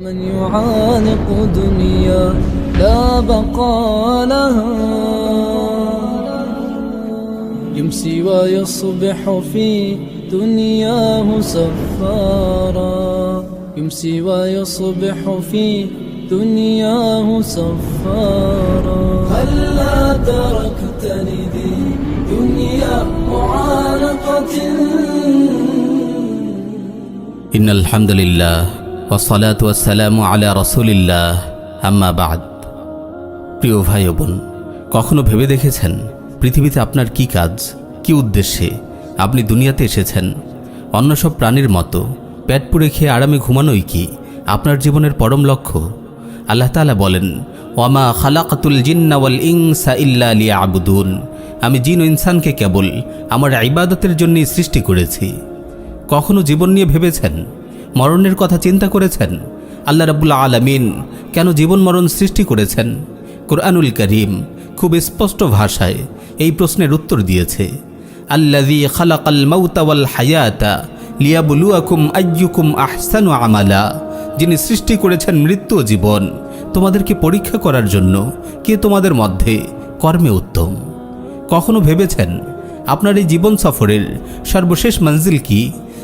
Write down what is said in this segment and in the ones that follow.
من يعانق دنيا لا بقى لها. يمسي ويصبح في دنياه سفارا. يمسي ويصبح في دنياه سفارا. هلا تركتني ذي دنيا معانقة؟ إن الحمد لله ওসলাত আলা রসুলিল্লাহ। আম্মা বাদ। প্রিয় ভাই বোন, কখনো ভেবে দেখেছেন পৃথিবীতে আপনার কি কাজ, কি উদ্দেশ্যে আপনি দুনিয়াতে এসেছেন? অন্য সব প্রাণীর মতো পেট পুড়ে খেয়ে আরামে ঘুমানোই কি আপনার জীবনের পরম লক্ষ্য? আল্লাহ তাআলা বলেন, ওয়ামা খালাকাতুল জিন্নাওয়াল ইংসা ইল্লা লিয়া আবুদুন আমি জিন ও ইনসানকে কেবল আমার ইবাদতের জন্যই সৃষ্টি করেছি। কখনো জীবন নিয়ে ভেবেছেন মরণের কথা চিন্তা করেছেন? আল্লাহ রাবুল্লা আলামিন কেন জীবন মরণ সৃষ্টি করেছেন? কোরআনুল করিম খুব স্পষ্ট ভাষায় এই প্রশ্নের উত্তর দিয়েছে। আল্লাযী খালাকাল মাউতা ওয়াল হায়াতা লিয়াবলুয়াকুম আইয়ুকুম আহসানু আমালা। যিনি সৃষ্টি করেছেন মৃত্যু জীবন, তোমাদেরকে পরীক্ষা করার জন্য কে তোমাদের মধ্যে কর্মে উত্তম? কখনো ভেবেছেন আপনার এই জীবন সফরের সর্বশেষ মঞ্জিল কি?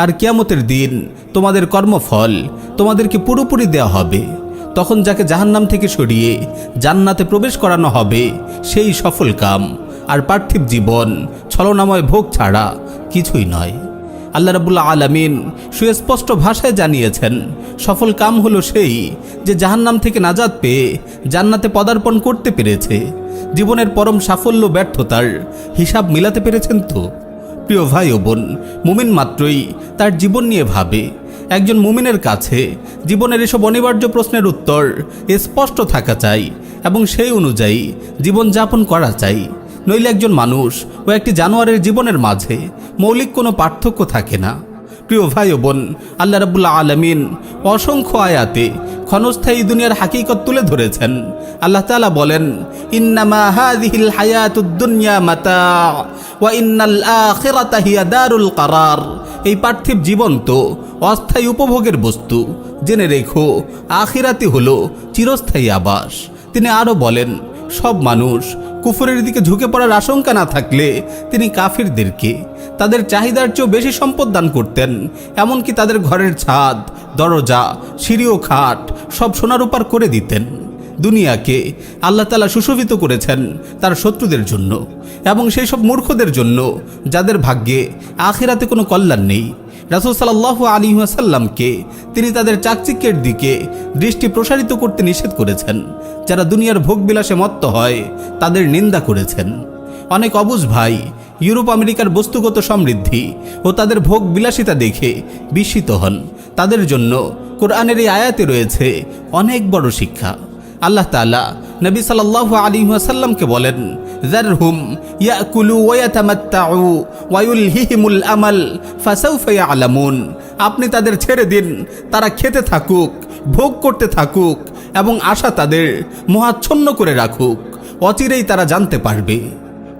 আর কিয়ামতের দিন তোমাদের কর্মফল তোমাদেরকে পুরোপুরি দেওয়া হবে। তখন যাকে জাহান্নাম থেকে সরিয়ে জান্নাতে প্রবেশ করানো হবে, সেই সফল কাম আর পার্থিব জীবন ছলনাময় ভোগ ছাড়া কিছুই নয়। আল্লাহ রাবুল্লাহ আলামিন সুস্পষ্ট ভাষায় জানিয়েছেন, সফল কাম হলো সেই যে জাহান্নাম থেকে নাজাদ পেয়ে জান্নাতে পদার্পণ করতে পেরেছে। জীবনের পরম সাফল্য ব্যর্থতার হিসাব মিলাতে পেরেছেন তো? প্রিয় ভাই ও বোন, মুমিন মাত্রই তার জীবন নিয়ে ভাবে। একজন মুমিনের কাছে জীবনের এসব অনিবার্য প্রশ্নের উত্তর স্পষ্ট থাকা চাই এবং সেই অনুযায়ী জীবনযাপন করা চাই। নইলে একজন মানুষ ও একটি জানোয়ারের জীবনের মাঝে মৌলিক কোনো পার্থক্য থাকে না। প্রিয় ভাই ও বোন, আল্লাহ রাবুল্লাহ আলমিন অসংখ্য আয়াতে ক্ষণস্থায়ী দুনিয়ার হাকিকত তুলে ধরেছেন। আল্লাহ তালা বলেন মাতা, ওয়া দারুল কারার। এই পার্থিব জীবন তো অস্থায়ী উপভোগের বস্তু। জেনে রেখো আখিরাতি হলো চিরস্থায়ী আবাস। তিনি আরও বলেন, সব মানুষ কুফরের দিকে ঝুঁকে পড়ার আশঙ্কা না থাকলে তিনি কাফিরদেরকে তাদের চাহিদার চেয়েও বেশি সম্পদ দান করতেন, এমনকি তাদের ঘরের ছাদ, দরজা সিঁড়ি ও খাট সব সোনার উপার করে দিতেন। দুনিয়াকে আল্লাহ তালা সুশোভিত করেছেন তার শত্রুদের জন্য এবং সেই সব মূর্খদের জন্য, যাদের ভাগ্যে আখিরাতে কোনো কল্যাণ নেই। রাসুল সাল্লাহ আলী আসাল্লামকে তিনি তাদের চাকচিক্যের দিকে দৃষ্টি প্রসারিত করতে নিষেধ করেছেন। যারা দুনিয়ার ভোগবিলাসে মত্ত হয়, তাদের নিন্দা করেছেন। অনেক অবুজ ভাই ইউরোপ আমেরিকার বস্তুগত সমৃদ্ধি ও তাদের ভোগ বিলাসিতা দেখে বিস্মিত হন। তাদের জন্য কোরআনের এই আয়াতে রয়েছে অনেক বড় শিক্ষা। আল্লাহ তাআলা নবী সাল্লাল্লাহু আলাইহি ওয়াসাল্লামকে বলেন ওয়া ইয়াতামাত্তাউ ওয়া ইউলহিহিমুল আমাল ফাসাউফা ইয়ালামুন আপনি তাদের ছেড়ে দিন, তারা খেতে থাকুক, ভোগ করতে থাকুক, এবং আশা তাদের মহাচ্ছন্ন করে রাখুক। অচিরেই তারা জানতে পারবে।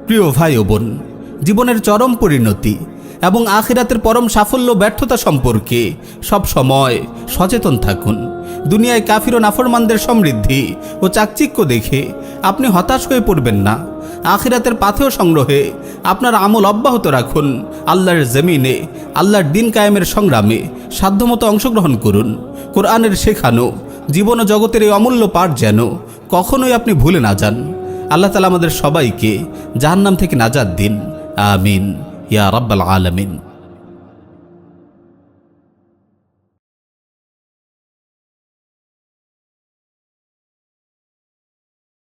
প্রিয় ভাই ও বোন, জীবনের চরম পরিণতি এবং আখিরাতের পরম সাফল্য ব্যর্থতা সম্পর্কে সব সময় সচেতন থাকুন। দুনিয়ায় কাফির ও নাফরমানদের সমৃদ্ধি ও চাকচিক্য দেখে আপনি হতাশ হয়ে পড়বেন না। আখিরাতের পাথেও সংগ্রহে আপনার আমল অব্যাহত রাখুন। আল্লাহর জমিনে, আল্লাহর দিন কায়েমের সংগ্রামে সাধ্যমতো অংশগ্রহণ করুন। কোরআনের শেখানো, জীবন ও জগতের এই অমূল্য পাঠ যেন কখনোই আপনি ভুলে না যান। আল্লাহ তালা আমাদের সবাইকে জাহান্নাম থেকে নাজাদ দিন। আমিন। ইয়া রাব্বাল আলামিন।